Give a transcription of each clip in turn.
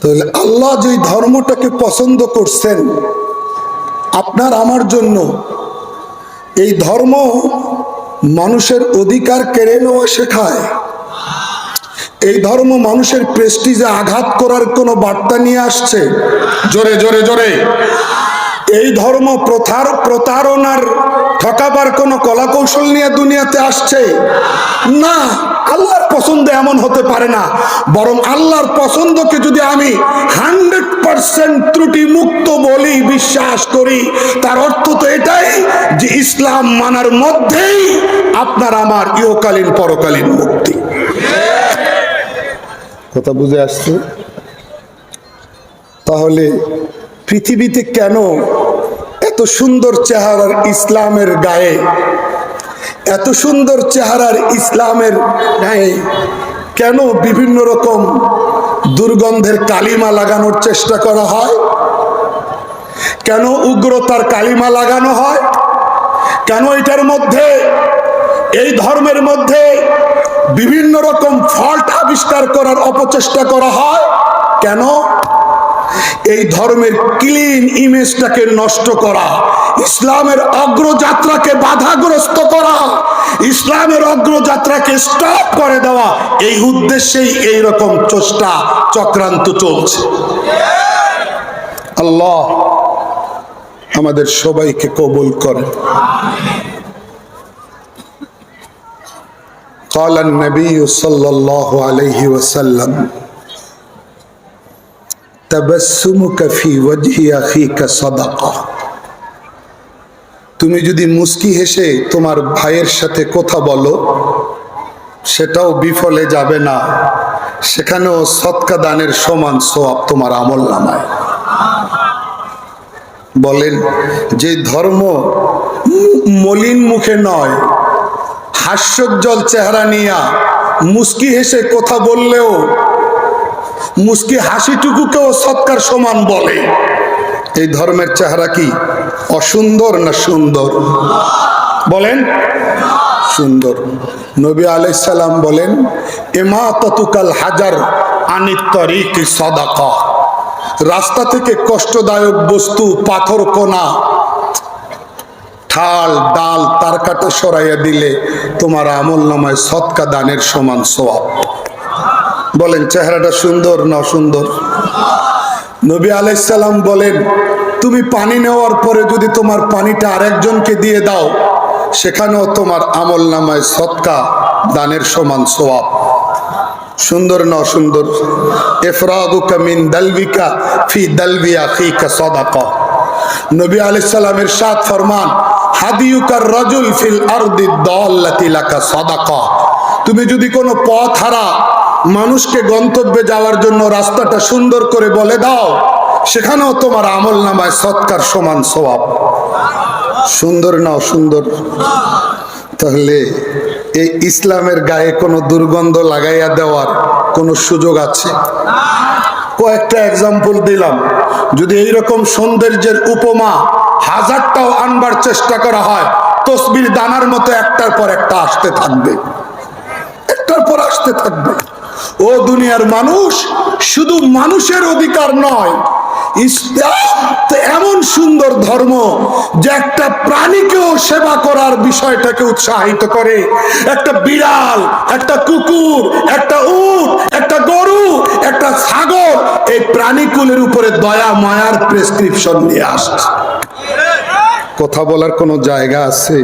তাহলে আল্লাহ যে ধর্মটাকে পছন্দ করছেন, আপনার আমার জন্য, এই ধর্ম মানুষের অধিকার কেড়ে নেওয়া শেখায়। এই ধর্ম মানুষের প্রেস্টিজে আঘাত করার কোনো বার্তা নিয়ে আসছে? জোরে জোরে জোরে। এই ধর্ম প্রথার প্রতারণার ঠকাবার কোনো কলা কৌশল নিয়ে দুনিয়াতে আসছে? না, আল্লাহর পছন্দ এমন হতে পারে না। বরং আল্লাহর পছন্দকে যদি আমি হান্ড্রেড পার্সেন্ট ত্রুটি মুক্ত বলি বিশ্বাস করি, তার অর্থ তো এটাই যে ইসলাম মানার মধ্যেই আপনার আমার ইহকালীন, পরকালীন মুক্তি। কথা বুঝে আসছে? তাহলে পৃথিবীতে কেন এত সুন্দর চেহারার ইসলামের গায়ে? এত সুন্দর চেহারার ইসলামের গায়ে কেন বিভিন্ন রকম দুর্গন্ধের কালিমা লাগানোর চেষ্টা করা হয়? কেন উগ্রতার কালিমা লাগানো হয়? কেন এটার মধ্যে, এই ধর্মের মধ্যে বিভিন্ন রকম ফল্ট আবিষ্কার করার অপচেষ্টা করা হয়? কেন? এই ধর্মের ক্লিন ইমেজটাকে নষ্ট করা ইসলামের অগ্রযাত্রাকে বাধাগ্রস্ত করা ইসলামের অগ্রযাত্রাকে স্টপ করে দেওয়া এই উদ্দেশ্যেই এই রকম চেষ্টা চক্রান্ত চলছে আল্লাহ আমাদের সবাইকে কবুল করে قال النبي صلى الله عليه وسلم তাবাসসুমুকা ফি ওয়াজহি আখিকা সাদাকা। তুমি যদি মুস্কি হেসে তোমার ভাইয়ের সাথে কথা বলো, সেটাও বিফলে যাবে না। সেখানেও সৎকা দানের সমান সোয়াব তোমার আমল নামায়। বলেন, যে ধর্ম মলিন মুখে নয়, হাস্যোজ্জ্বল চেহারা নিয়া মুস্কি হেসে কথা বললেও মুস্কি হাসিটুকুকেও সৎকার সমান বলে। এই ধর্মের চেহারা কি অসুন্দর না সুন্দর? বলেন। সুন্দর। নবী আলাইসাল্লাম বলেন এমা ততুকাল হাজার আনিতরিক সদাকা। রাস্তা থেকে কষ্টদায়ক বস্তু, পাথর কোনা ঠাল ডাল, তার কাটা সরাইয়া দিলে তোমার আমল নামায় সৎকা দানের সমান সোয়াব বলেন, চেহারাটা সুন্দর না সুন্দর নবী আলাইসাল্লাম বলেন, তুমি পানি নেওয়ার পরে যদি তোমার পানিটা আরেকজনকে দিয়ে দাও, সেখানেও তোমার আমল নামায় সৎকা, দানের সমান সোয়াব সুন্দর না সুন্দর এফরাদুকা মিন দালবিকা ফি দালবি আখিকা সাদাকা। নবী আলাইহিস সালামের সাত ফরমান হাদিয়ুকার রাজুল ফিল আরদি দাল্লাতি লাকা সাদাকা। তুমি যদি কোনো পথ হারা মানুষকে গন্তব্যে যাওয়ার জন্য রাস্তাটা সুন্দর করে বলে দাও, সেখানেও তোমার আমল নামায় সৎকার সমান স্বভাব সুন্দর না সুন্দর। তাহলে এই ইসলামের গায়ে কোনো দুর্গন্ধ লাগাইয়া দেওয়ার কোনো সুযোগ আছে? কয়েকটা এক্সাম্পল দিলাম। যদি এইরকম সৌন্দর্যের উপমা হাজারটাও আনবার চেষ্টা করা হয়, তসবির দানার মতো একটার পর একটা আসতে থাকবে। একটার পর আসতে থাকবে। ও দুনিয়ার মানুষ শুধু মানুষের অধিকার নয়। এমন সুন্দর ধর্ম যে একটা প্রাণীকেও সেবা করার বিষয়টাকে উৎসাহিত করে। একটা বিড়াল, একটা কুকুর, একটা উট, একটা গরু, একটা ছাগল এই প্রাণীকুলের উপরে দয়া, মায়ার প্রেসক্রিপশন নিয়ে আসছে। কথা বলার কোনো জায়গা আছে?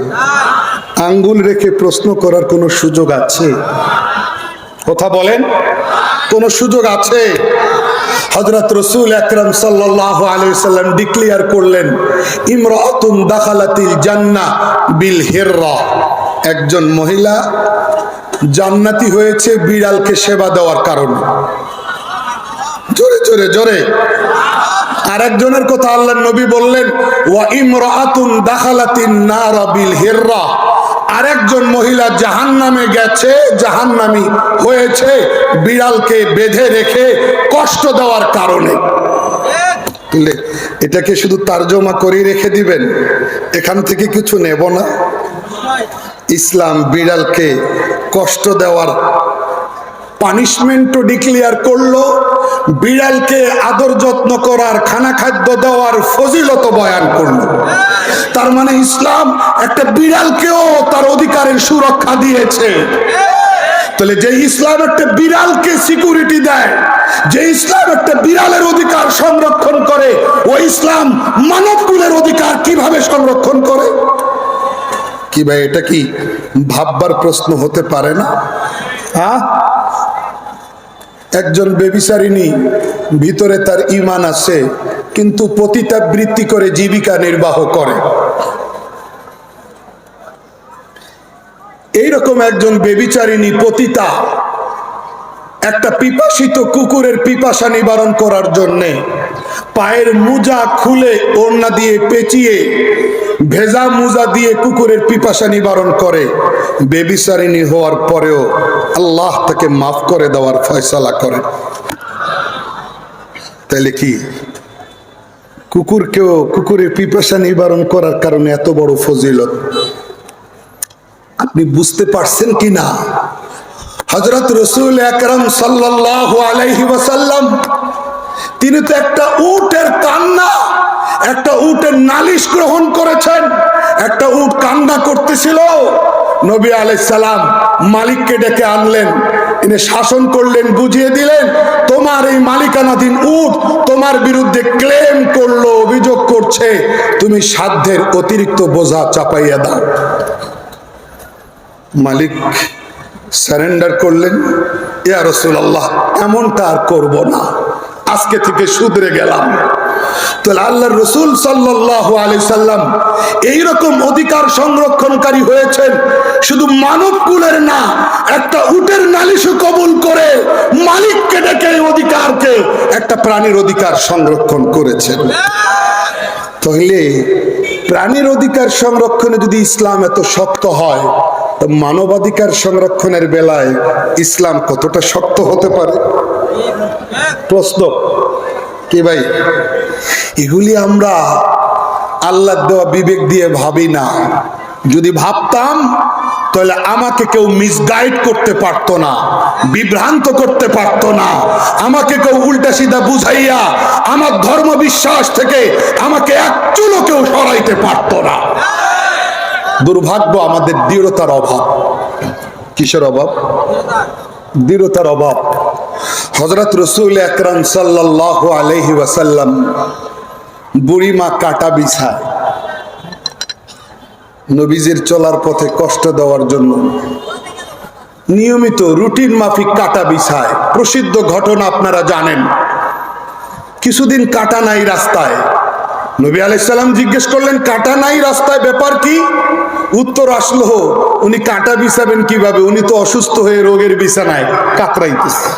আঙ্গুল রেখে প্রশ্ন করার কোনো সুযোগ আছে? কথা বলেন। কোন সুযোগ আছে? হজরত রসুল আকরম সাল্লাহ আলাইসাল্লাম ডিক্লিয়ার করলেন, ইমরাতুন দাখালাতিল জান্না বিল হিররা। একজন মহিলা জান্নাতি হয়েছে বিড়ালকে সেবা দেওয়ার কারণে। জোরে জোরে জোরে। আরেকজনের কথা আল্লাহ নবী বললেন, ওয়া ইমরাতুন দাখালাতিন নারা বিল হিররা। আরেকজন মহিলা জাহান নামে গেছে জাহান নামি হয়েছে, বিড়ালকে বেঁধে রেখে কষ্ট দেওয়ার কারণে। এটাকে শুধু তার্জমা করে রেখে দিবেন? এখান থেকে কিছু নেব না? ইসলাম বিড়ালকে কষ্ট দেওয়ার পানিশমেন্টও ডিক্লেয়ার করল, বিড়ালকে আদর যত্ন করার খানা খাদ্য দেওয়ার ফজিলত বয়ান করল। তার মানে ইসলাম একটা বিড়ালকেও তার অধিকারের সুরক্ষা দিয়েছে। তাহলে যে ইসলাম একটা বিড়ালকে সিকিউরিটি দেয় যে ইসলাম একটা বিড়ালের অধিকার সংরক্ষণ করে, ওই ইসলাম মানবকুলের অধিকার কীভাবে সংরক্ষণ করে? কি ভাই, এটা কি ভাববার প্রশ্ন হতে পারে না? হ্যাঁ? একজন বেবিচারিণী, ভিতরে তার ইমান আছে, কিন্তু পতিতাবৃত্তি করে জীবিকা নির্বাহ করে। এইরকম একজন বেবিচারিণী পতিতা, একটা পিপাসিত কুকুরের পিপাসা নিবারণ করার জন্যে পায়ের মুজা খুলে ওড়না দিয়ে পেঁচিয়ে ভেজা মুজা দিয়ে কুকুরের পিপাসা নিবারণ করে। বেবিচারিণী হওয়ার পরেও আল্লাহ তাকে মাফ করে দেওয়ার ফয়সালা করে। তাইলে কি? কুকুরকেও কুকুরের পিপাসা নিবারণ করার কারণে এত বড় ফজিলত। আপনি বুঝতে পারছেন কি না? হজরত রসুল একরম সাল্লাহ আলাইহি ওয়াসাল্লাম, তিনি তো একটা উটের কান্না একটা উটের নালিশ গ্রহণ করেছেন, একটা উট কান্না করতেছিল। নবী আলাইসালাম মালিককে ডেকে আনলেন, তিনি শাসন করলেন, বুঝিয়ে দিলেন, তোমার এই মালিকানাধীন উট তোমার বিরুদ্ধে ক্লেম করল, অভিযোগ করছে, তুমি সাধ্যের অতিরিক্ত বোঝা চাপাইয়া দাও। মালিক সারেন্ডার করলেন, ইয়া রসুল্লাহ এমনটা আর করব না। আজকে থেকে শুধরে গেলাম। তাহলে আল্লাহ রসুল সাল্লাহ আলি সাল্লাম এইরকম অধিকার সংরক্ষণকারী হয়েছেন, শুধু মানব কুলের না, একটা উটের নালিশও কবুল করে মালিককে ডেকে অধিকারকে একটা প্রাণীর অধিকার সংরক্ষণ করেছেন। তাহলে প্রাণীর অধিকার সংরক্ষণে যদি ইসলাম এত শক্ত হয়, তো মানবাধিকার সংরক্ষণের বেলায় ইসলাম কতটা শক্ত হতে পারে? প্রশ্ন। কি ভাই? এগুলি আমরা আল্লাহ দেওয়া বিবেক দিয়ে ভাবি না। যদি ভাবতাম, তাহলে আমাকে কেউ মিসগাইড করতে পারতো না, বিভ্রান্ত করতে পারতো না। আমাকে কেউ উল্টা সিধা বুঝাইয়া, আমার ধর্ম বিশ্বাস থেকে আমাকে এক চুলো কেউ সরাইতে পারতো না। দুর্ভাগ্য আমাদের দৃঢ়তার অভাব। কিসের অভাব? দৃঢ়তার অভাব। হজরত রসুল আকরাম সাল্লাহ আলহি ওয়াসাল্লাম বুড়িমা কাটা বিছায় নবীজির চলার পথে কষ্ট দেওয়ার জন্য নিয়মিত রুটিন মাফিক কাটা বিছায়। প্রসিদ্ধ ঘটনা আপনারা জানেন। কিছুদিন কাটা নাই রাস্তায়। নবী আলাইসাল্লাম জিজ্ঞেস করলেন, কাটা নাই রাস্তায় ব্যাপার কি? উত্তর আসলো, উনি কাটা বিছাবেন কীভাবে? উনি তো অসুস্থ হয়ে রোগের বিছানায় কাতরাইতেছে।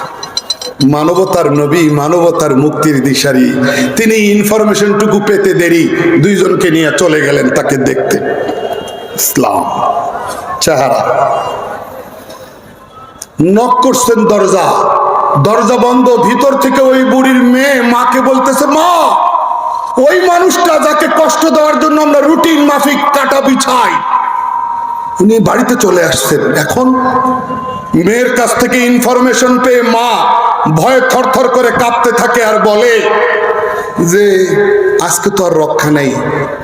মানবতার নবী, মানবতার মুক্তির দিশারি। তিনি ইনফরমেশনটুকু পেতে দেরি, দুইজনকে নিয়ে চলে গেলেন তাকে দেখতে। ইসলাম, চেহারা। নক করছেন দরজা। দরজা বন্ধ, ভিতর থেকে ওই বুড়ির মেয়ে মাকে বলতেছে, মা, ওই মানুষটা যাকে কষ্ট দেওয়ার জন্য আমরা রুটিন মাফিক কাটা বিছাই। উনি বাড়িতে চলে আসছেন। এখন মেয়ের কাছ থেকে ইনফরমেশন পেয়ে মা ভয়ে থরথর করে কাঁপতে থাকে আর বলে যে, আজকে তো আর রক্ষা নেই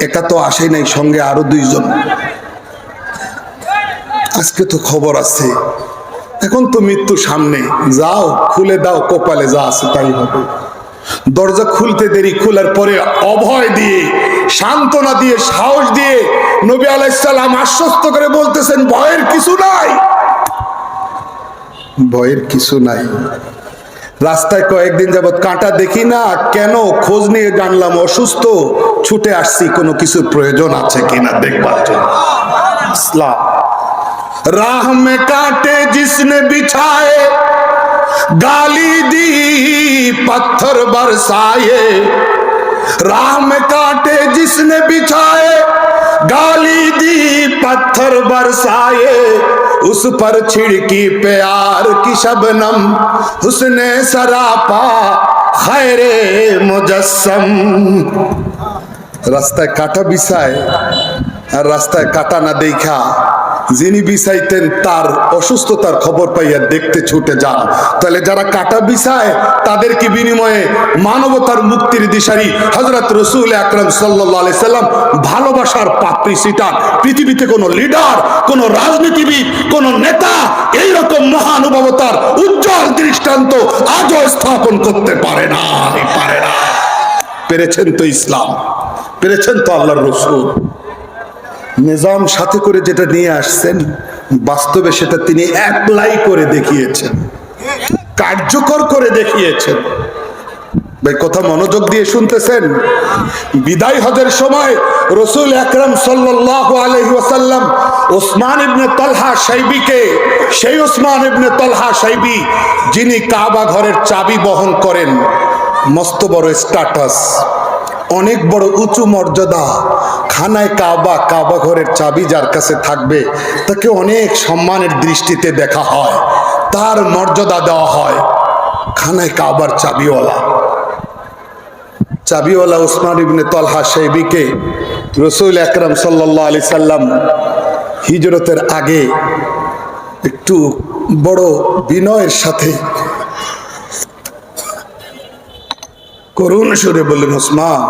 একা তো আসে নাই, সঙ্গে আরও দুইজন। আজকে তো খবর আছে, এখন তো মৃত্যু সামনে। যাও, খুলে দাও, কপালে যা আছে তাই হবে। দরজা খুলতে দেরি, খোলার পরে অভয় দিয়ে, সান্ত্বনা দিয়ে, সাহস দিয়ে নবী আলাইসাল্লাম আশ্বস্ত করে বলতেছেন, ভয়ের কিছু নাই। ভয়ের কিছু নাই রাস্তায় কয়েকদিন যাবৎ কাঁটা দেখি না কেন খোঁজ নিয়ে জানলাম অসুস্থ ছুটে আসছি কোনো কিছুর প্রয়োজন আছে কিনা দেখবার জন্য ইসলাম राह में कांटे जिसने बिछाए गाली दी पत्थर बरसाए राह में कांटे जिसने बिछाए गाली दी पत्थर बरसाए उस पर छिड़की प्यार की शबनम उसने सरापा खैरे मुजस्सम রাস্তায় কাটা বিছায় আর রাস্তায় কাটা না দেখা যিনি বিছাইতেন তার অসুস্থতার খবর পাইয়া দেখতে ছুটে যান। তাহলে যারা কাটা বিছায় তাদের কি বিনিময়ে মানবতার মুক্তির দিশারি হজরত রসুল আকরম সাল্লাহ সাল্লাম ভালোবাসার পাত্রী সিটান পৃথিবীতে কোনো লিডার, কোনো রাজনীতিবিদ, কোনো নেতা এইরকম মহানুভবতার উজ্জ্বল দৃষ্টান্ত আজও স্থাপন করতে পারে না পারে না। পেরেছেন তো ইসলাম, পেরেছেন তো আল্লাহর রসুল। নিজাম সাথে করে যেটা নিয়ে আসছেন, বাস্তবে সেটা তিনি অ্যাপ্লাই করে দেখিয়েছেন। কার্যকর করে দেখিয়েছেন। ভাই, কথা মনোযোগ দিয়ে শুনতেছেন? বিদায় হজের সময় রসুল আকরম ওসাল্লাম ওসমান ইবনে তলহা সাইবিকে, সেই ওসমান ইবনে তলহা সাইবি, যিনি কাবা ঘরের চাবি বহন করেন, মস্ত বড় স্ট্যাটাস অনেক বড় উঁচু মর্যাদা। খানায় কাবা কাবা ঘরের চাবি যার কাছে থাকবে, তাকে অনেক সম্মানের দৃষ্টিতে দেখা হয়। তার মর্যাদা দেওয়া হয় খানায় কাবার চাবিওয়ালা। চাবিওয়ালা উসমান ইবনে তলহা সাহেবিকে রসুল আকরম সাল্লাহ আলি সাল্লাম হিজরতের আগে একটু বড় বিনয়ের সাথে করুণ সুরে বললেন, ওসমান,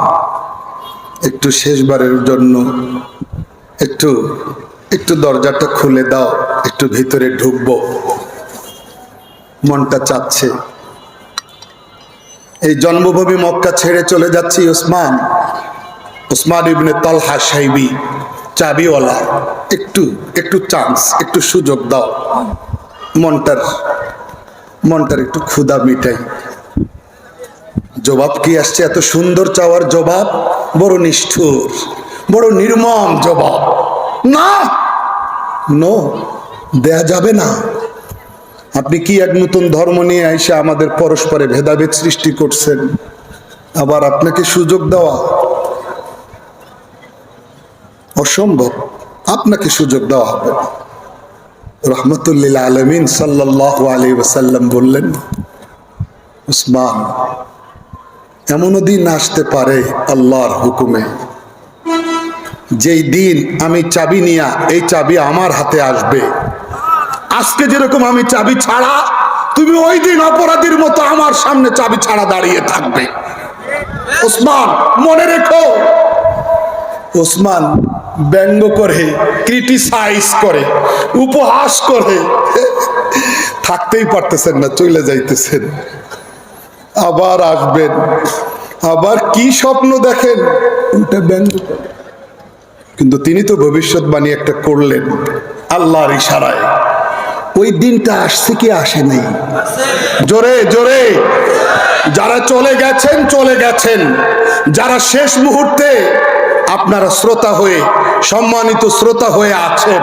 একটু শেষবারের জন্য একটু একটু দরজাটা খুলে দাও, একটু ভিতরে ঢুকবো। মনটা চাচ্ছে। এই জন্মভূমি মক্কা ছেড়ে চলে যাচ্ছি, ওসমান। ওসমান ইবনে তলহা সাইবি, চাবিওয়ালা। একটু একটু চান্স একটু সুযোগ দাও। মনটার মনটার একটু ক্ষুধা মিটাই। জবাব কি আসছে? এত সুন্দর চাওয়ার জবাব? বড় নিষ্ঠুর, বড় নির্মম জবাব। না! নো, দেয়া যাবে না। আপনি কি এক নতুন ধর্ম নিয়ে এসে আমাদের পরস্পরে ভেদাভেদ সৃষ্টি করছেন? আবার আপনাকে সুযোগ দেওয়া? অসম্ভব। আপনাকে সুযোগ দেওয়া হবে। না রহমতুল্লিল আলমিন সাল্লাহ আলী ওসাল্লাম বললেন, উসমান এমনও দিন আসতে পারে আল্লাহর হুকুমে। যেই দিন আমি চাবি নিয়া এই চাবি আমার হাতে আসবে। আজকে যেরকম আমি চাবি ছাড়া, তুমি ওই দিন অপরাধীর মতো আমার সামনে চাবি ছাড়া দাঁড়িয়ে থাকবে। ওসমান, মনে রেখো। ওসমান ব্যঙ্গ করে ক্রিটিসাইজ করে, উপহাস করে। থাকতেই পারতেছেন না, চলে যাইতেছেন। আবার আসবেন। আবার কি স্বপ্ন দেখেন? ওটা ব্যঙ্গ কিন্তু তিনি তো ভবিষ্যৎবাণী একটা করলেন আল্লাহর ইশারায়। ওই দিনটা আসছে কি আসে নাই? জোরে জোরে। যারা চলে গেছেন চলে গেছেন। যারা শেষ মুহূর্তে আপনারা শ্রোতা হয়ে সম্মানিত শ্রোতা হয়ে আছেন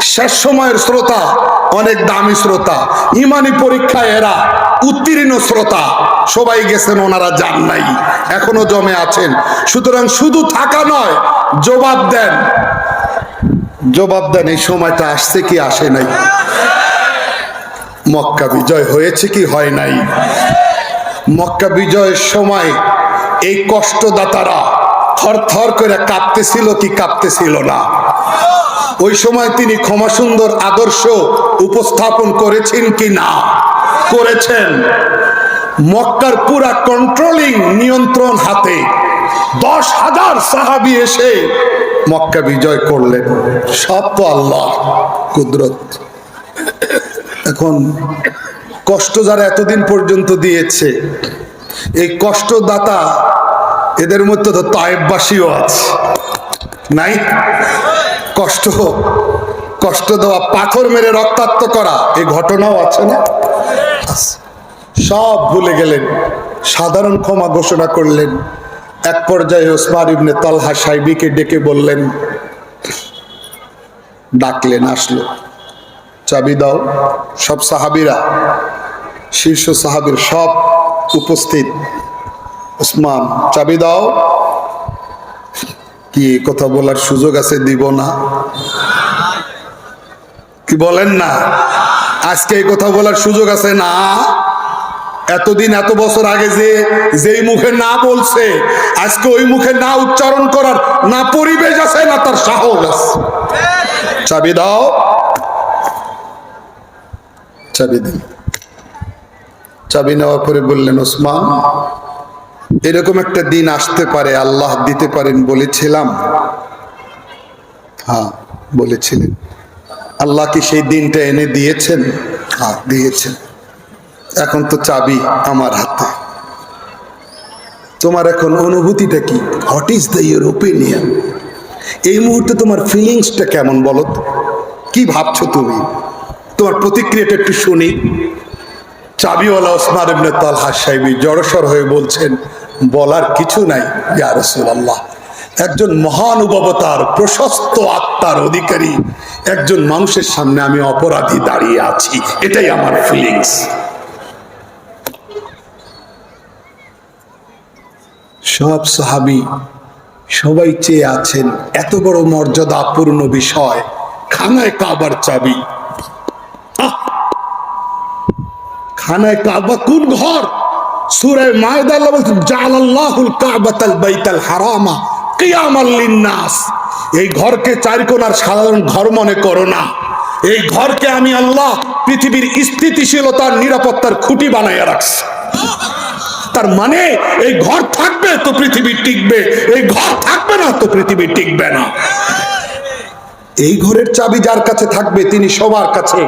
শেষ সময়ের শ্রোতা অনেক দামি শ্রোতা। ইমানি পরীক্ষায় এরা উত্তীর্ণ শ্রোতা, সবাই গেছেন ওনারা যান নাই এখনও জমে আছেন। সুতরাং শুধু থাকা নয়, জবাব দেন। জবাব দেন, এই সময়টা আসছে কি আসে নাই? মক্কা বিজয় হয়েছে কি হয় নাই? মক্কা বিজয়ের সময় এই কষ্টদাতারা থর থর করে কাঁপতেছিল কি কাঁপতেছিল না? ওই সময় তিনি ক্ষমা সুন্দর আদর্শ উপস্থাপন করেছেন কি না? করেছেন। মক্কার পুরা কন্ট্রোলিং নিয়ন্ত্রণ হাতে দশ হাজার সাহাবি এসে মক্কা বিজয় করলেন। সব তো আল্লাহ, কুদরত। এখন কষ্ট যারা এতদিন পর্যন্ত দিয়েছে, এই কষ্টদাতা এদের মধ্যে তো তায়েববাসীও আছে। নাই? কষ্ট কষ্ট দেওয়া পাথর মেরে রক্তাক্ত করা এই ঘটনাও আছে না। সব ভুলে গেলেন। সাধারণ ক্ষমা ঘোষণা করলেন। এক পর্যায়ে ওসমান ইবনে তলহা সাইবিকে ডেকে বললেন, ডাকলেন, আসলো। চাবি দাও, সব সাহাবিরা, শীর্ষ সাহাবির সব উপস্থিত। ওসমান, চাবি দাও। কি কথা বলার সুযোগ আছে দিব না? কি বলেন না? আজকে এই কথা বলার সুযোগ আছে না? এতদিন, এত বছর আগে যে, যেই মুখে না বলছে, আজকে ওই মুখে না উচ্চারণ করার না পরিবেশ আছে, না তার সাহস আছে। চাবি দাও। চাবি দিন। চাবি নেওয়ার পরে বললেন, ওসমান, এরকম একটা দিন আসতে পারে, আল্লাহ দিতে পারেন বলেছিলাম। হ্যাঁ বলেছিলেন। আল্লাহ কি সেই দিনটা এনে দিয়েছেন? হ্যাঁ দিয়েছেন। এখন তো চাবি আমার হাতে। তোমার এখন অনুভূতিটা কি? What is the your opinion এই মুহূর্তে তোমার ফিলিংসটা কেমন বলো? কি ভাবছ তুমি? তোমার প্রতিক্রিয়াটা একটু শুনি। চাবিওয়ালা ওসমান ইবনে তালহা সাহেবী জড়সর হয়ে বলছেন, বলার কিছু নাই, ইয়া রাসূলুল্লাহ। একজন মহানুভবতার প্রশস্ত আত্মার অধিকারী, একজন মানুষের সামনে আমি অপরাধী দাঁড়িয়ে আছি। এটাই আমার ফিলিংস সব সাহাবি সবাই চেয়ে আছেন, এত বড় মর্যাদাপূর্ণ বিষয়, খানায় কাবার চাবি! খানায় কাবা কোন ঘর? সূরায় মায়দা আল্লাহ বলছেন, জালাল্লাহুল কাবাতাল বাইতাল হারামা। কিয়ামাল লিন্নাস। এই ঘরকে চারিকোনার সাধারণ ঘর মনে করো না। এই ঘরকে আমি আল্লাহ পৃথিবীর স্থিতিশীলতার নিরাপত্তার খুঁটি বানাইয়া রাখছি। তার মানে এই ঘর থাকবে তো পৃথিবী টিকবে, এই ঘর থাকবে না তো পৃথিবী টিকবে না। এই ঘরের চাবি যার কাছে থাকবে, তিনি সবার কাছে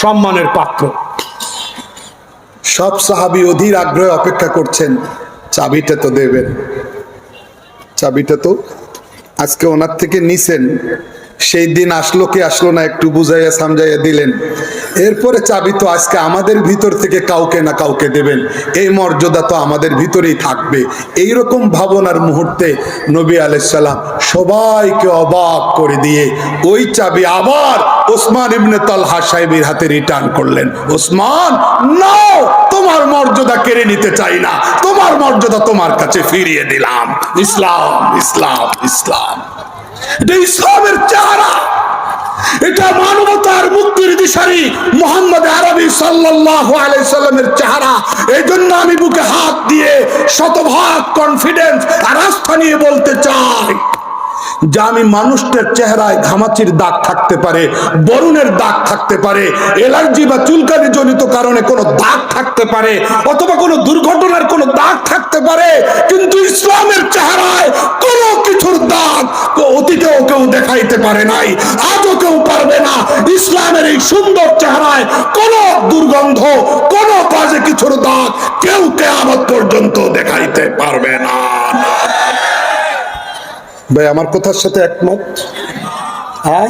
সম্মানের পাত্র। সব সাহাবি অধীর আগ্রহে অপেক্ষা করছেন, চাবিটা তো দেবেন। চাবিটা তো আজকে ওনার থেকে নিছেন। সেই দিন আসলো কি আসলো না একটু বুঝাইয়া সামজাইয়া দিলেন। এরপরে চাবি তো আজকে আমাদের ভিতর থেকে কাউকে না কাউকে দেবেন। এই মর্যাদা তো আমাদের ভিতরেই থাকবে। এই রকম ভাবনার মুহূর্তে নবী আলাইসাল্লাম সবাইকে অবাক করে দিয়ে ওই চাবি আবার ওসমান ইবনে তালহা সাহেবের হাতে রিটার্ন করলেন। ওসমান, নাও, তোমার মর্যাদা কেড়ে নিতে চাই না। তোমার মর্যাদা তোমার কাছে ফিরিয়ে দিলাম। ইসলাম ইসলাম ইসলাম। ইসলামের চেহারা, এটা মানবতার মুক্তির দিশারি মোহাম্মদ আরবি সাল্লাহ আলাইসাল্লামের চেহারা। এই জন্য আমি বুকে হাত দিয়ে শতভাগ কনফিডেন্স আর আস্থা নিয়ে বলতে চাই। যে আমি মানুষটার চেহারায় ঘামাচির দাগ থাকতে পারে, বরুণের দাগ থাকতে পারে, এলার্জি বা চুলকানি জনিত কারণে কোনো দাগ থাকতে পারে, অথবা কোনো দুর্ঘটনার কোনো দাগ থাকতে পারে, কিন্তু ইসলামের চেহারায় কোনো কিছুর দাগ অতীতেও কেউ দেখাইতে পারে নাই, আজও কেউ পারবে না। ইসলামের এই সুন্দর চেহারায় কোনো দুর্গন্ধ, কোনো কাজে কিছুর দাগ কেউ কেয়ামত পর্যন্ত দেখাইতে পারবে না। ভাই আমার কথার সাথে একমত। হ্যাঁ?